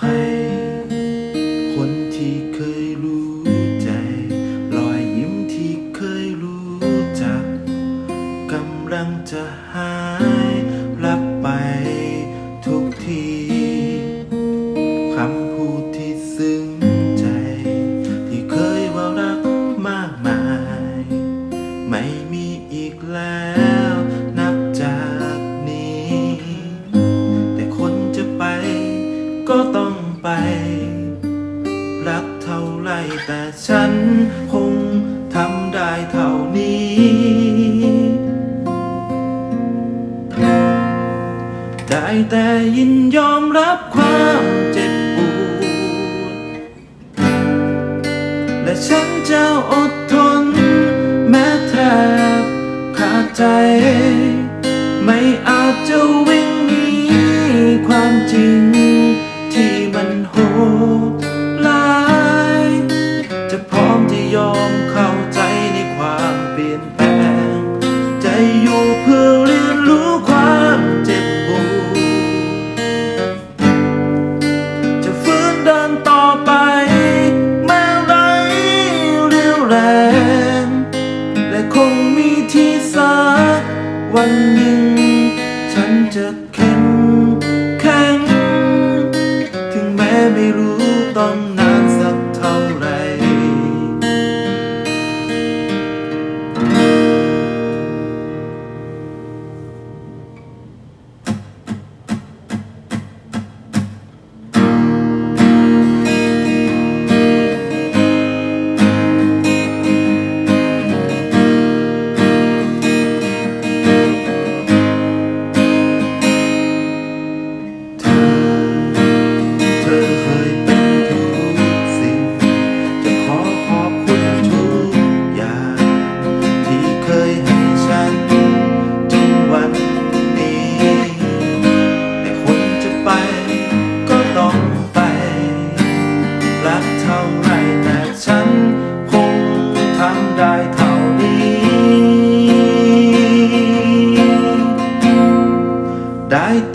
ให้คนที่เคยรู้ใจ รอยยิ้มที่เคยรู้จักกำลังจะหา ได้แต่ยินยอมรับความเจ็บปวด และฉันจะอดทนแม้แทบขาดใจ วันหนึ่ง ฉันจะเข้มแข็งถึงแม้ไม่รู้ต้อง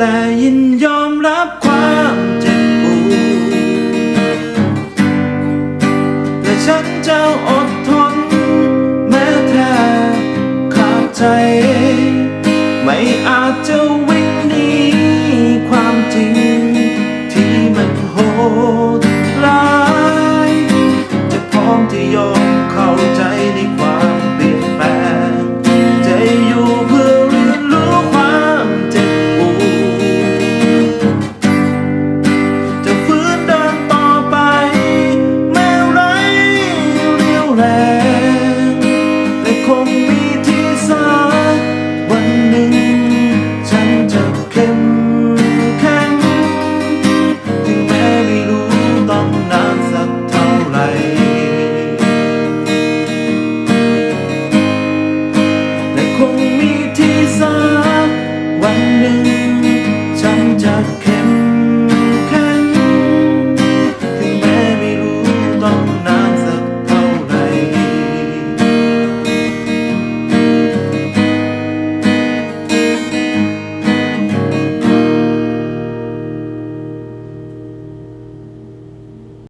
แต่ยินยอมรับความเจ็บปวดและฉันจะอดทน แม้แทบขาดใจ forever.